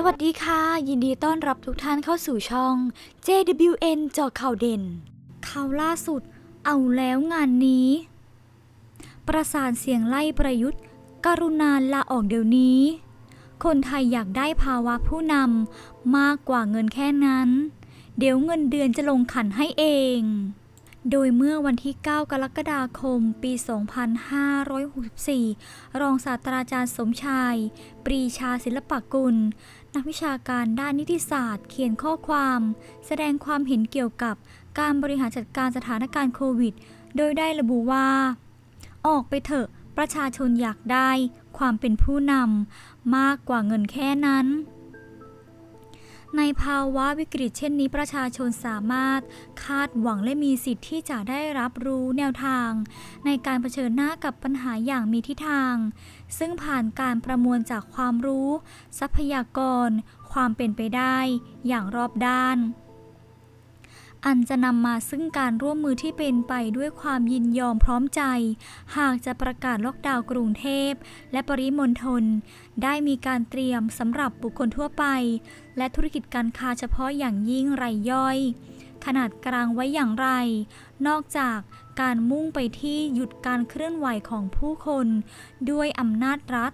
สวัสดีค่ะ ยินดีต้อนรับทุกท่านเข้าสู่ช่อง JWN จอข่าวเด่น ข่าวล่าสุด เอาแล้วงานนี้ ประสานเสียงไล่ประยุทธ์ กรุณาลาออกเดี๋ยวนี้ คนไทยอยากได้ภาวะผู้นำมากกว่าเงินแค่นั้น เดี๋ยวเงินเดือนจะลงขันให้เอง โดยเมื่อวันที่ 9 กรกฎาคม ปี 2564 รองศาสตราจารย์สมชาย ปรีชาศิลปกุล นักวิชาการด้านนิติศาสตร์ เขียนข้อความ แสดงความเห็นเกี่ยวกับการบริหารจัดการสถานการณ์โควิด โดยได้ระบุว่า ออกไปเถอะประชาชนอยากได้ความเป็นผู้นำมากกว่าเงินแค่นั้น ในภาวะวิกฤตเช่นนี้ประชาชนสามารถคาดหวังและมีสิทธิ์ที่จะได้รับรู้แนวทาง ในการเผชิญหน้ากับปัญหาอย่างมีทิศทาง ซึ่งผ่านการประมวลจากความรู้ ทรัพยากร ความเป็นไปได้ อย่างรอบด้าน อันจะนำมาซึ่งการร่วมมือที่เป็นไปด้วยความยินยอมพร้อมใจ หากจะประกาศล็อกดาวน์กรุงเทพ และปริมณฑลได้มีการเตรียมสำหรับบุคคลทั่วไป และธุรกิจการค้าเฉพาะอย่างยิ่งรายย่อย ขนาดกลางไว้อย่างไร นอกจากการมุ่งไปที่หยุดการเคลื่อนไหวของผู้คน ด้วยอำนาจรัฐ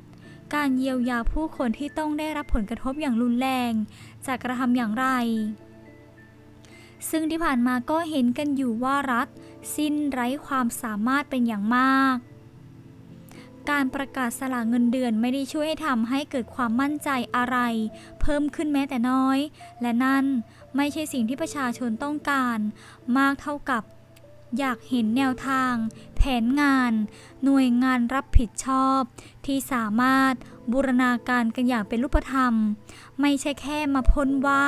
การเยียวยาผู้คนที่ต้องได้รับผลกระทบอย่างรุนแรง จะกระทำอย่างไร ซึ่งที่ผ่านมาก็เห็นกันอยู่ว่ารัฐ สิ้นไร้ความสามารถเป็นอย่างมาก การประกาศสละเงินเดือนไม่ได้ช่วยให้ทำให้เกิดความมั่นใจอะไร เพิ่มขึ้นแม้แต่น้อย และนั่นไม่ใช่สิ่งที่ประชาชนต้องการ มากเท่ากับอยากเห็นแนวทาง แผนงาน หน่วยงานรับผิดชอบ ที่สามารถบูรณาการกันอย่างเป็นรูปธรรม ไม่ใช่แค่มาพ้นว่า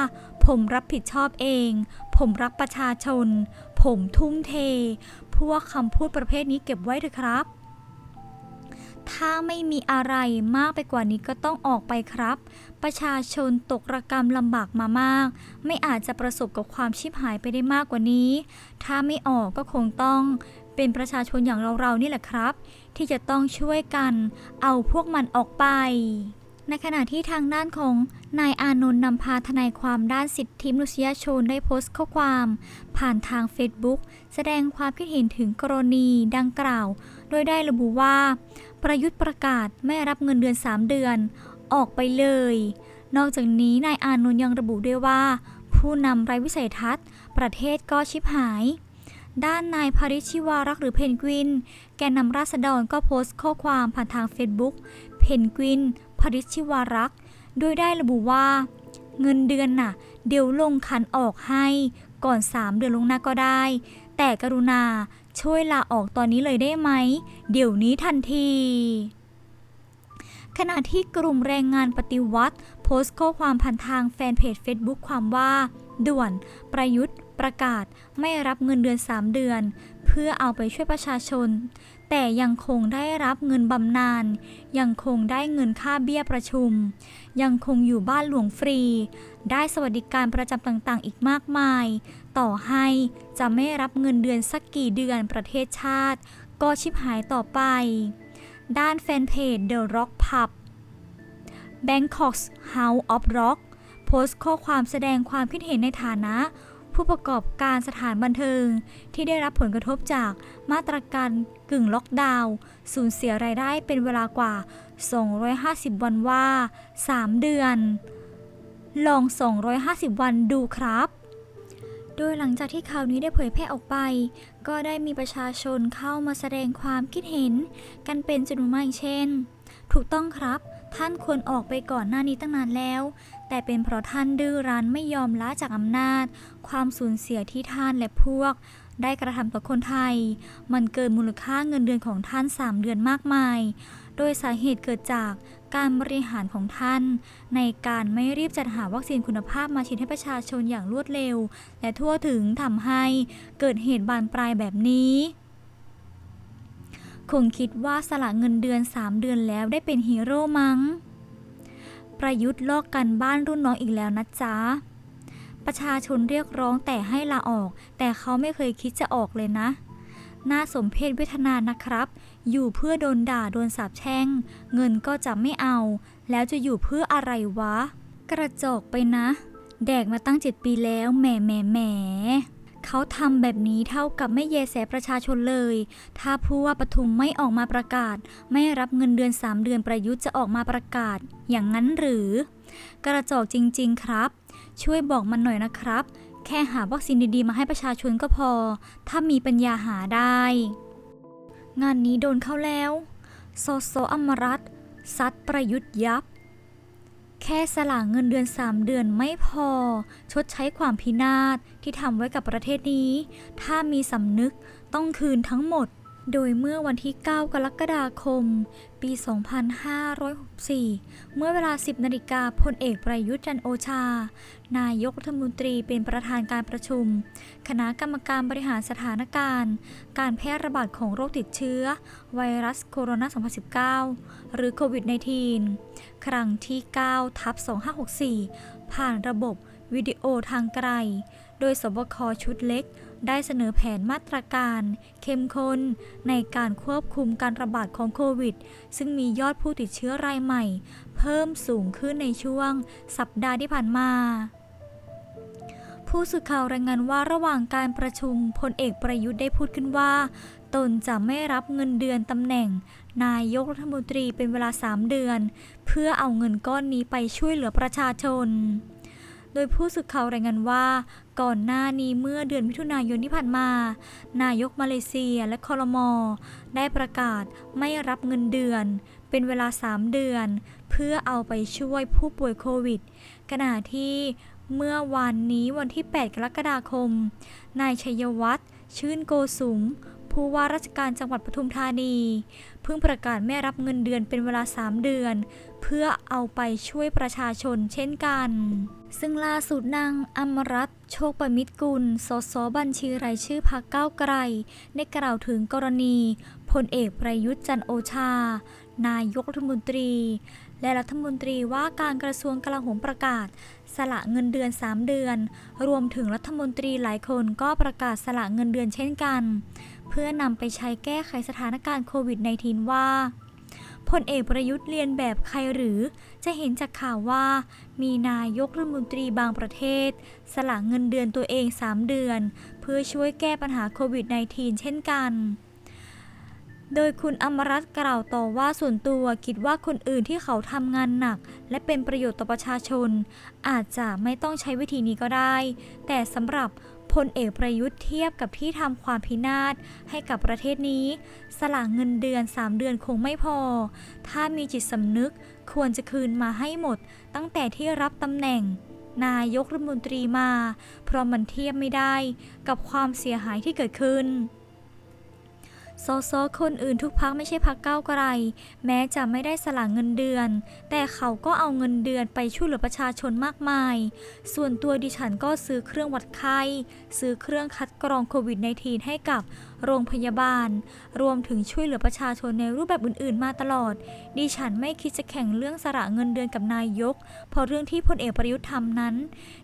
ผมรับผิดชอบเอง ผมรักประชาชน ผมทุ่มเท พวกคำพูดประเภทนี้เก็บไว้เถอะครับ ถ้าไม่มีอะไรมากไปกว่านี้ก็ต้องออกไปครับ ประชาชนตกระกรรมลำบากมามาก ไม่อาจจะประสบกับความชิบหายไปได้มากกว่านี้ ถ้าไม่ออกก็คงต้องเป็นประชาชนอย่างเราๆนี่แหละครับ ที่จะต้องช่วยกันเอาพวกมันออกไป ในขณะที่ทางด้านของนายอานนท์นำพาทนายความด้านสิทธิมนุษยชนได้โพสต์ข้อความ ผ่านทาง Facebook แสดงความคิดเห็นถึงกรณีดังกล่าว โดยได้ระบุว่า ประยุทธ์ประกาศไม่รับเงินเดือน 3 เดือน ออกไปเลย นอกจากนี้นายอานนท์ยังระบุด้วยว่า ผู้นำไร้วิสัยทัศน์ ประเทศก็ชิบหายด้านนายพริชิวารักหรือเพนกวิน แกนนำราษฎรก็โพสต์ข้อความผ่านทาง Facebook เพนกวิน ริชิวารักษ์โดยได้ระบุว่า เงินเดือนน่ะ เดี๋ยวลงคันออกให้ก่อน 3 เดือนลงหน้าก็ได้ แต่กรุณาช่วยลาออกตอนนี้เลยได้ไหม เดี๋ยวนี้ทันที ขณะที่กลุ่มแรงงานปฏิวัติ โพสต์ข้อความผ่านทางแฟนเพจ Facebook ความว่า ด่วนประยุทธ์ประกาศไม่รับเงินเดือน 3 เดือน เพื่อเอาไปช่วยประชาชน แต่ยังคงได้รับเงินบำนาญ ยังคงได้เงินค่าเบี้ยประชุม ยังคงอยู่บ้านหลวงฟรี ได้สวัสดิการประจำต่างๆ อีกมากมาย ต่อให้จะไม่รับเงินเดือนสักกี่เดือนประเทศชาติ ก็ชิบหายต่อไป ด้านแฟนเพจ The Rock Pub Bangkok's House of Rock โพสต์ข้อความแสดงความคิดเห็นในฐานะ ผู้ประกอบการสถานบันเทิง ที่ได้รับผลกระทบจากมาตรการกึ่งล็อกดาวน์สูญเสียรายได้เป็นเวลากว่า 250 วันว่า 3 เดือน ลอง 250 วันดูครับ โดยหลังจากที่ข่าวนี้ได้เผยแพร่ออกไป ก็ได้มีประชาชนเข้ามาแสดงความคิดเห็น กันเป็นจำนวนมากเช่น ถูกต้องครับ ท่านควรออกไปก่อนหน้านี้ตั้งนานแล้ว แต่เป็นเพราะท่านดื้อรั้นไม่ยอมละจากอำนาจ ความสูญเสียที่ท่านและพวก ได้กระทำต่อคนไทย มันเกินมูลค่าเงินเดือนของท่าน 3 เดือนมากมาย โดยสาเหตุเกิดจากการบริหารของท่าน ในการไม่รีบจัดหาวัคซีนคุณภาพมาฉีดให้ประชาชนอย่างรวดเร็ว และทั่วถึงทำให้เกิดเหตุบานปลายแบบนี้คงคิดว่าสละเงินเดือน 3 เดือนแล้วได้เป็นฮีโร่มั้ง ประยุทธ์ลอกกันบ้านรุ่นน้องอีกแล้วนะจ๊ะ ประชาชนเรียกร้องแต่ให้ลาออก แต่เขาไม่เคยคิดจะออกเลยนะ น่าสมเพชเวทนานะครับ อยู่เพื่อโดนด่าโดนสาปแช่ง เงินก็จะไม่เอา แล้วจะอยู่เพื่ออะไรวะ กระจอกไปนะ แดกมาตั้งเจ็ดปีแล้วแหมแหมแหม เขาทำแบบนี้เท่ากับไม่แยแสประชาชนเลย ถ้าผู้ว่าปทุมไม่ออกมาประกาศ ไม่รับเงินเดือน 3 เดือนประยุทธ์จะออกมาประกาศ อย่างนั้นหรือ กระจอกจริง ๆ ครับ ช่วยบอกมันหน่อยนะครับ แค่หาวัคซีนดีๆ มาให้ประชาชนก็พอ ถ้ามีปัญญาหาได้ งานนี้โดนเข้าแล้วโซโซอมรัตซัดประยุทธ์ยับ แค่สลากเงินเดือน 3 เดือนไม่พอ ชดใช้ความพินาศที่ทำไว้กับประเทศนี้ ถ้ามีสำนึกต้องคืนทั้งหมด โดยเมื่อวันที่ 9 กรกฎาคม ปี 2564 เมื่อเวลา 10 นาฬิกาพลเอกประยุทธ์จันโอชา นายกรัฐมนตรีเป็นประธานการประชุม คณะกรรมการบริหารสถานการณ์ การแพร่ระบาดของโรคติดเชื้อ ไวรัสโคโรนา 2019 หรือโควิด -19 ครั้งที่ 9 ทับ 2564 ผ่านระบบวิดีโอทางไกล โดยสบคชุดเล็ก ได้เสนอแผนมาตรการ เข้มข้นในการควบคุมการระบาดของโควิด ซึ่งมียอดผู้ติดเชื้อรายใหม่ เพิ่มสูงขึ้นในช่วงสัปดาห์ที่ผ่านมา ผู้สื่อข่าวรายงานว่าระหว่างการประชุมพลเอกประยุทธ์ได้พูดขึ้นว่า ตนจะไม่รับเงินเดือนตำแหน่ง นายกรัฐมนตรีเป็นเวลา 3 เดือน เพื่อเอาเงินก้อนนี้ไปช่วยเหลือประชาชน โดยผู้สื่อข่าวรายงานว่า ก่อนหน้านี้เมื่อเดือนมิถุนายนที่ผ่านมา นายกมาเลเซียและคอรมอได้ประกาศไม่รับเงินเดือน เป็นเวลา 3 เดือน เพื่อเอาไปช่วยผู้ป่วยโควิด ขณะที่เมื่อวานนี้วันที่ 8 กรกฎาคม นายชัยวัฒน์ชื่นโกสุม ผู้ว่าราชการจังหวัดปทุมธานี เพิ่งประกาศไม่รับเงินเดือนเป็นเวลา 3 เดือน เพื่อเอาไปช่วยประชาชนเช่นกัน ซึ่งล่าสุดนางอมรัตน์โชคประมิตรกุล สสบัญชีรายชื่อพักเก้าไกล ได้กล่าวถึงกรณีพลเอกประยุทธ์จันโอชา นายกรัฐมนตรี และรัฐมนตรีว่าการกระทรวงกลาโหมประกาศ สละเงินเดือน 3 เดือน รวมถึงรัฐมนตรีหลายคนก็ประกาศสละเงินเดือนเช่นกัน เพื่อนำไปใช้แก้ไขสถานการณ์โควิด -19 ว่าพลเอกประยุทธ์เรียนแบบใครหรือ จะเห็นจากข่าวว่า มีนายกรัฐมนตรีบางประเทศ สละเงินเดือนตัวเอง 3 เดือน เพื่อช่วยแก้ปัญหาโควิด -19 เช่นกัน โดยคุณอมรัตน์กล่าวต่อว่าส่วนตัวคิดว่าคนอื่นที่เขาทำงานหนัก และเป็นประโยชน์ต่อประชาชน อาจจะไม่ต้องใช้วิธีนี้ก็ได้ แต่สำหรับพลเอกประยุทธ์เทียบกับที่ทำความพินาศให้กับประเทศนี้ สละเงินเดือน 3 เดือนคงไม่พอ ถ้ามีจิตสำนึกควรจะคืนมาให้หมด ตั้งแต่ที่รับตำแหน่ง นายกรัฐมนตรีมา เพราะมันเทียบไม่ได้กับความเสียหายที่เกิดขึ้น สสคนอื่นทุกพักไม่ใช่พักเก้าไกล แม้จะไม่ได้สละเงินเดือน แต่เขาก็เอาเงินเดือนไปช่วยเหลือประชาชนมากมาย ส่วนตัวดิฉันก็ซื้อเครื่องวัดไข้ ซื้อเครื่องคัดกรองโควิด -19 ให้กับโรงพยาบาล รวมถึงช่วยเหลือประชาชนในรูปแบบอื่นๆ มาตลอด ดิฉันไม่คิดจะแข่งเรื่องสระเงินเดือนกับนายก เพราะเรื่องที่พลเอกประยุทธ์ทำนั้น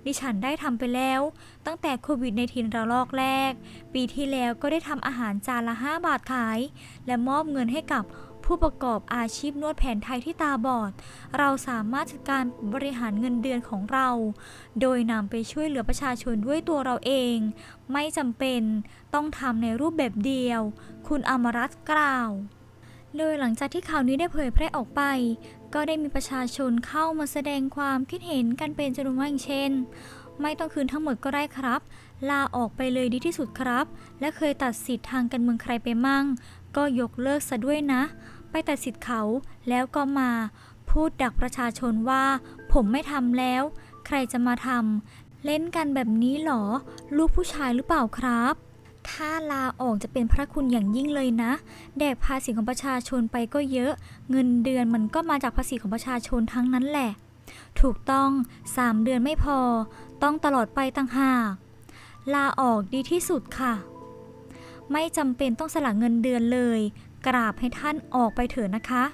ดิฉันได้ทำไปแล้ว ตั้งแต่โควิดในทินระลอกแรก ปีที่แล้วก็ได้ทำอาหารจานละ 5 บาทขาย และมอบเงินให้กับ ผู้ประกอบอาชีพนวดแผนไทยที่ตาบอด เราสามารถจัดการบริหารเงินเดือนของเรา โดยนำไปช่วยเหลือประชาชนด้วยตัวเราเอง ไม่จำเป็นต้องทำในรูปแบบเดียว คุณอมรัตกล่าวโดยหลังจากที่ข่าวนี้ได้เผยแพร่ออกไป ก็ได้มีประชาชนเข้ามาแสดงความคิดเห็นกันเป็นจำนวนมากอย่างเช่น ไม่ต้องคืนทั้งหมดก็ได้ครับ ลาออกไปเลยดีที่สุดครับ และเคยตัดสิทธิ์ทางการเมืองใครไปมั่ง ก็ยกเลิกซะด้วยนะ ไปตัดสิทธิ์เขาแล้วก็มา พูดดักประชาชนว่า ผมไม่ทำแล้ว ใครจะมาทำเล่นกันแบบนี้หรอ ลูกผู้ชายหรือเปล่าครับ ถ้าลาออกจะเป็นพระคุณอย่างยิ่งเลยนะ แดกภาษีของประชาชนไปก็เยอะ เงินเดือนมันก็มาจากภาษีของประชาชนทั้งนั้นแหละ ถูกต้อง3เดือนไม่พอ ต้องตลอดไปต่างหากลาออกดีที่สุดค่ะ ไม่จำเป็นต้องสละเงินเดือนเลย กราบให้ท่านออกไปเถอะนะคะ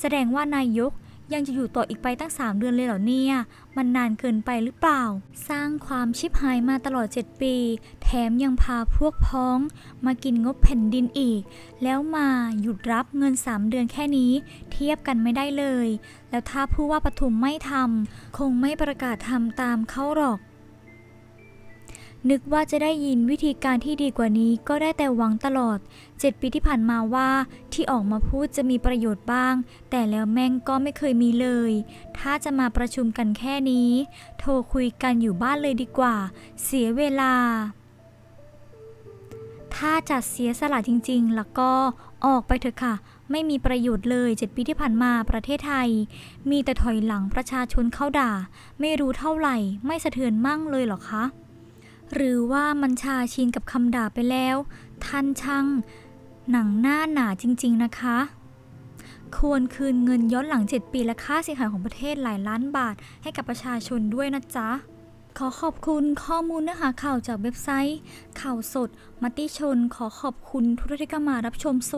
แสดงว่านายกยังจะอยู่ต่ออีกไปตั้ง 3 เดือนเลยเหรอเนี่ย มันนานเกินไปหรือเปล่า สร้างความชิบหายมาตลอด 7 ปี แถมยังพาพวกพ้อง มากินงบแผ่นดินอีก แล้วมาหยุดรับเงิน 3 เดือนแค่นี้ เทียบกันไม่ได้เลย แล้วถ้าผู้ว่าปทุมไม่ทำคงไม่ประกาศทำตามเขาหรอก นึกว่าจะได้ยินวิธีการที่ดีกว่านี้ก็ได้แต่หวังตลอด 7 ปีที่ผ่านมาว่าที่ออกมาพูดจะมีประโยชน์บ้าง แต่แล้วแม่งก็ไม่เคยมีเลย ถ้าจะมาประชุมกันแค่นี้ โทรคุยกันอยู่บ้านเลยดีกว่า เสียเวลา ถ้าจะเสียสละจริง ๆ แล้วก็ออกไปเถอะค่ะไม่มีประโยชน์เลย7ปีที่ผ่านมาประเทศไทย มีแต่ถอยหลังประชาชนเข้าด่า ไม่รู้เท่าไหร่ ไม่สะเทือนมั่งเลยเหรอคะ หรือว่ามันชาชินกับคำด่าไปแล้ว ท่านช่าง หนังหน้าหนาจริง ๆนะคะ ควรคืนเงินย้อนหลัง 7 ปีและค่าเสียหายของประเทศหลายล้านบาท ให้กับประชาชนด้วยนะจ๊ะ ขอขอบคุณข้อมูลเนื้อหาข่าวจากเว็บไซต์ ข่าวสด มติชน ขอขอบคุณทุกท่านที่เข้ามารับชมสวัสดี